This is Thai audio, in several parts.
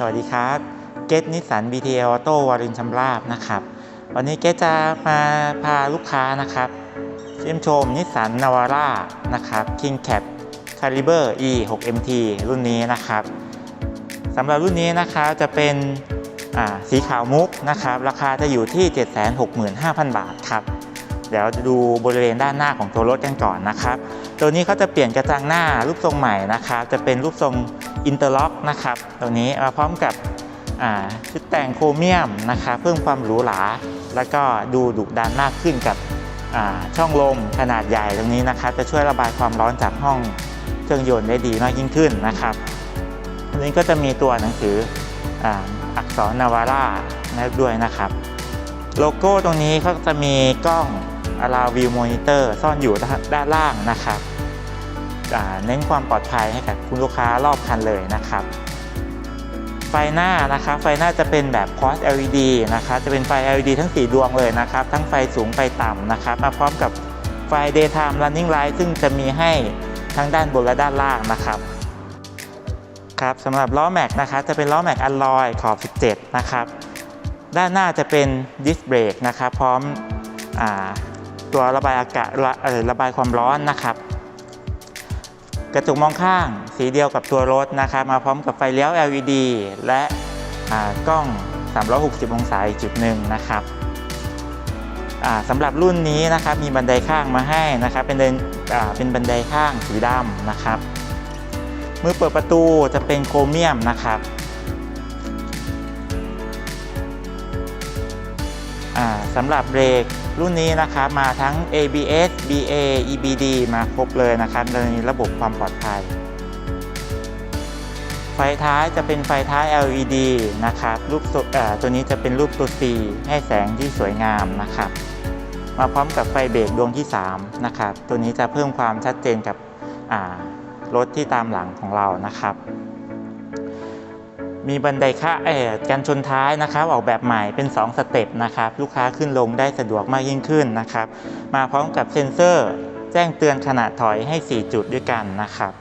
สวัสดีครับเกตนิสสัน BTA Auto วารินชำราบนะครับ วันนี้เกตจะมาพาลูกค้านะครับเยี่ยมชมนิสสันนาวาร่านะครับ King Cap Caliber E 6 MT รุ่นนี้นะครับสำหรับรุ่นนี้นะครับจะเป็นสีขาวมุกนะครับ ราคาจะอยู่ที่ 765,000 บาทครับ เดี๋ยวจะดูบริเวณด้านหน้าของตัวรถกันก่อนนะครับ ตัวนี้เขาจะเปลี่ยนกระจังหน้ารูปทรงใหม่นะครับ จะเป็นรูปทรง อินเตอร์ล็อกนะครับตัวนี้มาพร้อมกับชุดแต่งโครเมียมนะครับเพิ่มความหรูหราแล้วก็ดูดุดันมากขึ้นกับช่องลมขนาดใหญ่ตรงนี้นะครับ จะช่วยระบายความร้อนจากห้องเครื่องยนต์ได้ดีมากยิ่งขึ้นนะครับอันนี้ก็จะมีตัวหนังสืออักษรนาวาร่าด้วยนะครับ โลโก้ตรงนี้เขาจะมีกล้อง Allow View Monitor ซ่อนอยู่ด้านล่างนะครับ เน้นความปลอดภัยให้กับคุณลูกค้ารอบคันเลยนะครับ ไฟหน้านะครับไฟหน้าจะเป็นแบบ cross LED นะครับจะเป็นไฟ LED ทั้ง 4 ดวงเลยนะครับ ทั้งไฟสูงไฟต่ำนะครับ มาพร้อมกับไฟ daytime running light ซึ่งจะมีให้ทั้งด้านบนและด้านล่างนะครับครับสำหรับล้อแม็กนะครับจะเป็นล้อแม็กอัลลอยขอบ 17 นะครับด้านหน้าจะเป็นดิสเบรกนะครับพร้อมอตัวระบายอากาศระระบายความร้อนนะครับ กระจกมองข้าง สีเดียวกับตัวรถนะครับมาพร้อมกับไฟเลี้ยว LED และกล้อง 360 องศาอีกจุดหนึ่งนะครับสำหรับรุ่นนี้นะครับมีบันไดข้างมาให้นะครับเป็นเดินเป็นบันไดข้างสีดำนะครับมือเปิดประตูจะเป็นโครเมียมนะครับสำหรับเบรก รุ่นนี้นะครับมาทั้ง ABS BA EBD มาครบเลยนะครับในระบบความปลอดภัย ไฟท้ายจะเป็นไฟท้าย LED นะครับรูปตัวนี้จะเป็นรูปตัว C ให้แสงที่สวยงามนะครับ มาพร้อมกับไฟเบรกดวงที่ 3 นะครับ ตัวนี้จะเพิ่มความชัดเจนกับรถที่ตามหลังของเรานะครับ มีบันไดค่าเอ่อกันชนท้ายนะครับ ออกแบบใหม่เป็น 2 สเต็ปนะครับ ลูกค้าขึ้นลงได้สะดวกมากยิ่งขึ้นนะครับ มาพร้อมกับเซ็นเซอร์ แจ้งเตือนขนาดถอยให้ 4 จุดด้วยกันนะครับ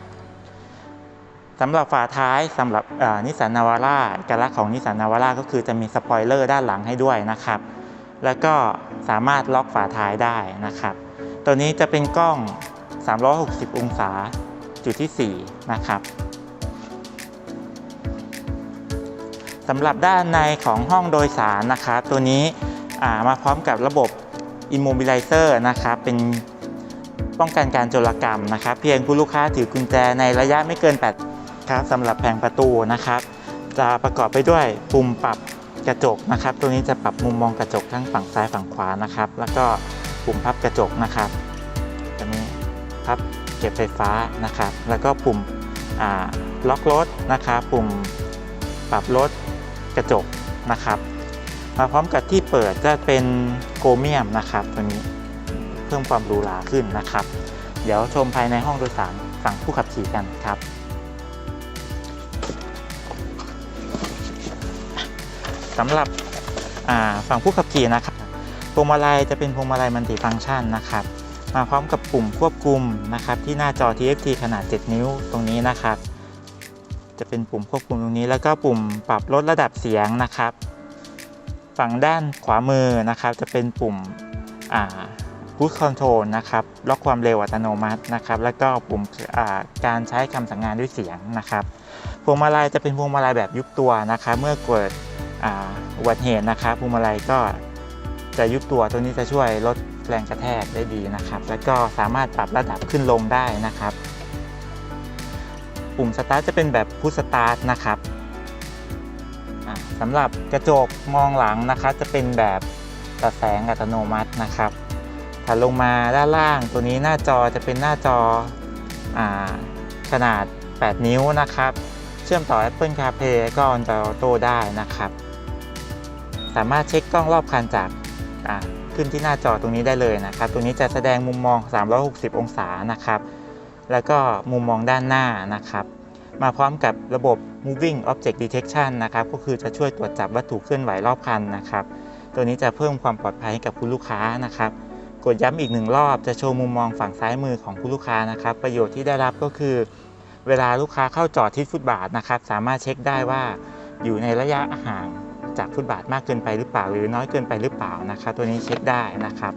สำหรับฝาท้ายสำหรับนิสสันนาวาร่าเอกลักษณ์ของนิสสันนาวาร่าก็คือจะมีสปอยเลอร์ด้านหลังให้ด้วยนะครับ แล้วก็สามารถล็อกฝาท้ายได้นะครับ ตัวนี้จะเป็นกล้อง 360 องศาจุดที่ 4 นะครับ สำหรับด้านในของห้องโดยสารนะครับตัวนี้มาพร้อมกับระบบ Immobilizer นะครับเป็นป้องกันการโจรกรรมนะครับเพียงผู้ลูกค้าถือกุญแจในระยะไม่เกิน8ครับสำหรับแผงประตูนะครับ จะประกอบไปด้วยปุ่มปรับกระจกนะครับ ตัวนี้จะปรับมุมมองกระจกทั้งฝั่งซ้ายฝั่งขวานะครับ แล้วก็ปุ่มพับกระจกนะครับตัวนี้พับเก็บไฟฟ้านะครับ แล้วก็ปุ่มล็อกรถนะครับ ปุ่มปรับรถ กระจกนะครับ มาพร้อมกับที่เปิดจะเป็นโครเมียมนะครับตัวนี้เพิ่มความหรูหราขึ้นนะครับ เดี๋ยวชมภายในห้องโดยสารฝั่งผู้ขับขี่กันครับสำหรับฝั่งผู้ขับขี่นะครับพวงมาลัยจะเป็นพวงมาลัยมัลติฟังก์ชันนะครับ มาพร้อมกับปุ่มควบคุมนะครับที่หน้าจอ TFT ขนาด 7 นิ้วตรงนี้นะครับ จะเป็นปุ่มควบคุมตรงนี้ แล้วก็ปุ่มปรับลดระดับเสียงนะครับ ฝั่งด้านขวามือนะครับ จะเป็นปุ่มอ่า Cruise Control นะครับล็อกความเร็วอัตโนมัตินะครับ แล้วก็ปุ่มการใช้คำสั่งงานด้วยเสียงนะครับพวงมาลัยจะเป็นพวงมาลัยแบบยุบตัวนะครับ เมื่อเกิดอุบัติเหตุนะครับพวงมาลัยก็จะยุบตัวตัวนี้จะช่วยลดแรงกระแทกได้ดีนะครับ แล้วก็สามารถปรับระดับขึ้นลงได้นะครับ ปุ่มสตาร์ทจะเป็นแบบพุชสตาร์ทนะครับสำหรับกระจกมองหลังนะครับจะเป็นแบบตัดแสงอัตโนมัตินะครับถัดลงมาด้านล่างตัวนี้หน้าจอจะเป็นหน้าจออาขนาด 8 นิ้วนะครับ เชื่อมต่อ Apple CarPlay ก็ Android Auto ได้นะครับ สามารถเช็คกล้องรอบคันจากขึ้นที่หน้าจอตรงนี้ได้เลยนะครับตรงนี้จะแสดงมุมมอง 360 องศานะครับ แล้วก็มุมมองด้านหน้านะครับ มาพร้อมกับระบบ moving object detection นะครับ ก็คือจะช่วยตรวจจับวัตถุเคลื่อนไหวรอบคันนะครับ ตัวนี้จะเพิ่มความปลอดภัยให้กับคุณลูกค้านะครับ กดย้ำอีกหนึ่งรอบจะโชว์มุมมองฝั่งซ้ายมือของคุณลูกค้านะครับ ประโยชน์ที่ได้รับก็คือ เวลาลูกค้าเข้าจอดที่ฟุตบาทนะครับ สามารถเช็คได้ว่าอยู่ในระยะห่างจากฟุตบาทมากเกินไปหรือเปล่า หรือน้อยเกินไปหรือเปล่านะครับ ตัวนี้เช็คได้นะครับ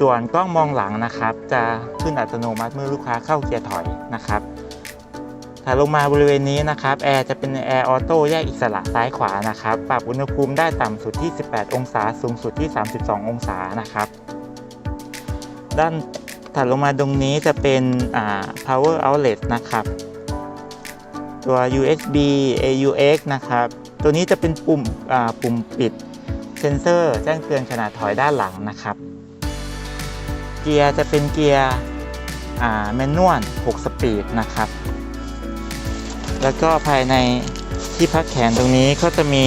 ส่วนกล้องมองหลังนะครับ จะขึ้นอัตโนมัติเมื่อลูกค้าเข้าเกียร์ถอยนะครับถ้าลงมาบริเวณนี้นะครับแอร์จะเป็นแอร์ออโต้แยกอิสระซ้ายขวานะครับปรับอุณหภูมิได้ต่ำสุดที่ 18 องศา สูงสุดที่ 32 องศานะครับด้านถัดลงมาตรงนี้จะเป็น power outlet นะครับ ตัว USB AUX นะครับ ตัวนี้จะเป็นปุ่มปุ่มปิดเซนเซอร์แจ้งเตือนขนาดถอยด้านหลังนะครับ เกียร์จะเป็นเกียร์แมนนวล 6 สปีดนะครับ แล้วก็ภายในที่พักแขนตรงนี้ก็จะมี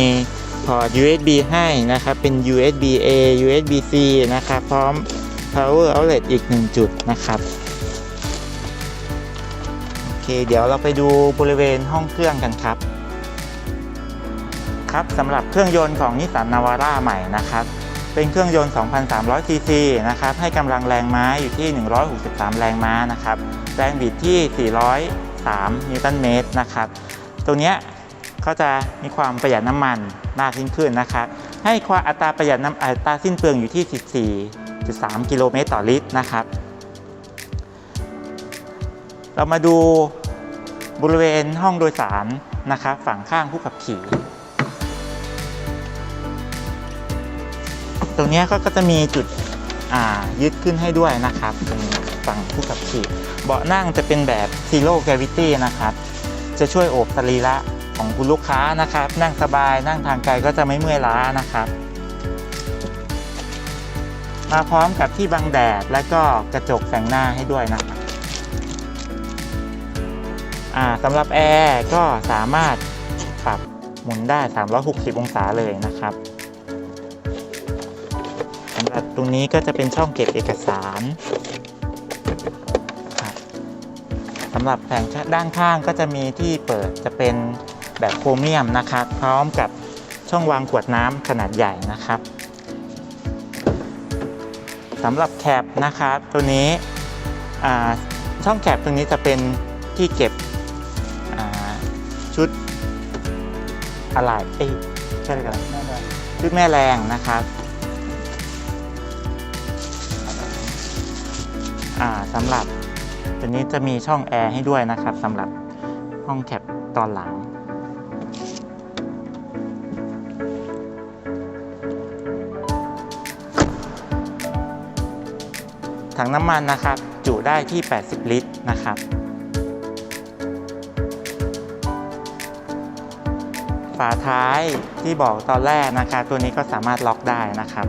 พอร์ต USB ให้นะครับ เป็น USB A USB C นะครับ พร้อม power outlet อีก 1 จุดนะครับโอเคเดี๋ยวเราไปดูบริเวณห้องเครื่องกันครับ ครับสำหรับเครื่องยนต์ของนิสสันนาวาร่าใหม่นะครับ เป็นเครื่องยนต์ 2,300 ซีซีนะครับ ให้กำลังแรงม้าอยู่ที่ 163 แรงม้านะครับ แรงบิดที่ 403 นิวตันเมตรนะครับตรงนี้ยเขาจะมีความประหยัดน้ำมันมากยิ่งขึ้นนะครับ ให้ความอัตราประหยัดน้ำอัตราสิ้นเปลืองอยู่ที่ 14.3 กิโลเมตรต่อลิตรนะครับ เรามาดูบริเวณห้องโดยสารนะครับ ฝั่งข้างผู้ขับขี่ ตรงนี้ก็จะมีจุดยึดขึ้นให้ด้วยนะครับตรงฝั่งผู้ขับขี่เบาะนั่งจะเป็นแบบ Zero Gravity นะครับ จะช่วยโอบสรีระของคุณลูกค้านะครับ นั่งสบายนั่งทางไกลก็จะไม่เมื่อยล้านะครับ มาพร้อมกับที่บังแดดและก็กระจกแต่งหน้าให้ด้วยนะครับสำหรับแอร์ก็สามารถปรับหมุนได้ 360 องศาเลยนะครับ สำหรับตรงนี้ก็จะเป็นช่องเก็บเอกสารสำหรับแผงด้านข้างก็จะมีที่เปิดจะเป็นแบบโครเมียมนะครับ พร้อมกับช่องวางขวดน้ำขนาดใหญ่นะครับสำหรับแคปนะครับ ตัวนี้ช่องแคปตรงนี้จะเป็นที่เก็บชุดอะไรเอ้ยใช่เลยกันชุดแม่แรงนะครับ สำหรับตัวนี้จะมีช่องแอร์ให้ด้วยนะครับสำหรับห้องแคปตอนหลัง ถังน้ำมันนะครับ จุได้ที่ 80 ลิตรนะครับฝาท้ายที่บอกตอนแรกนะครับตัวนี้ก็สามารถล็อกได้นะครับ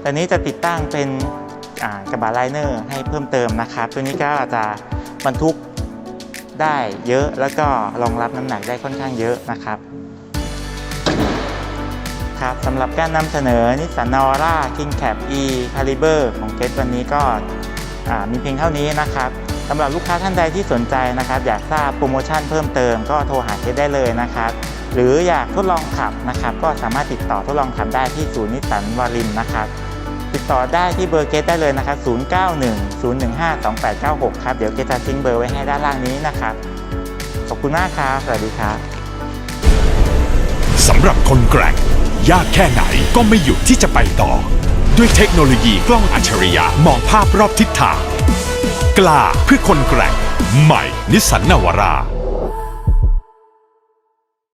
แต่นี้จะติดตั้งเป็น กระบะไลเนอร์ให้เพิ่มเติมนะครับ ตัวนี้ก็จะบรรทุกได้เยอะแล้วก็รองรับน้ำหนักได้ค่อนข้างเยอะนะครับครับสำหรับการนำเสนอนิสสันนาวาร่า King Cap E Caliber ของเกตวันนี้ก็มีเพียงเท่านี้นะครับสำหรับลูกค้าท่านใดที่สนใจนะครับ อยากทราบโปรโมชั่นเพิ่มเติมก็โทรหาเกตได้เลยนะครับ หรืออยากทดลองขับนะครับ ก็สามารถติดต่อทดลองขับได้ที่ศูนย์นิสสันวารินนะครับ ติดต่อได้ที่เบอร์เกตได้เลยนะครับ 0910152896 ครับ เดี๋ยวเกตจะทิ้งเบอร์ไว้ให้ด้านล่างนี้นะครับ ขอบคุณมากครับ สวัสดีครับ สำหรับคนแกร่ง ยากแค่ไหนก็ไม่หยุดที่จะไปต่อ ด้วยเทคโนโลยีกล้องอัจฉริยะมองภาพรอบทิศทาง กล้าเพื่อคนแกร่ง ใหม่นิสสันนาวารา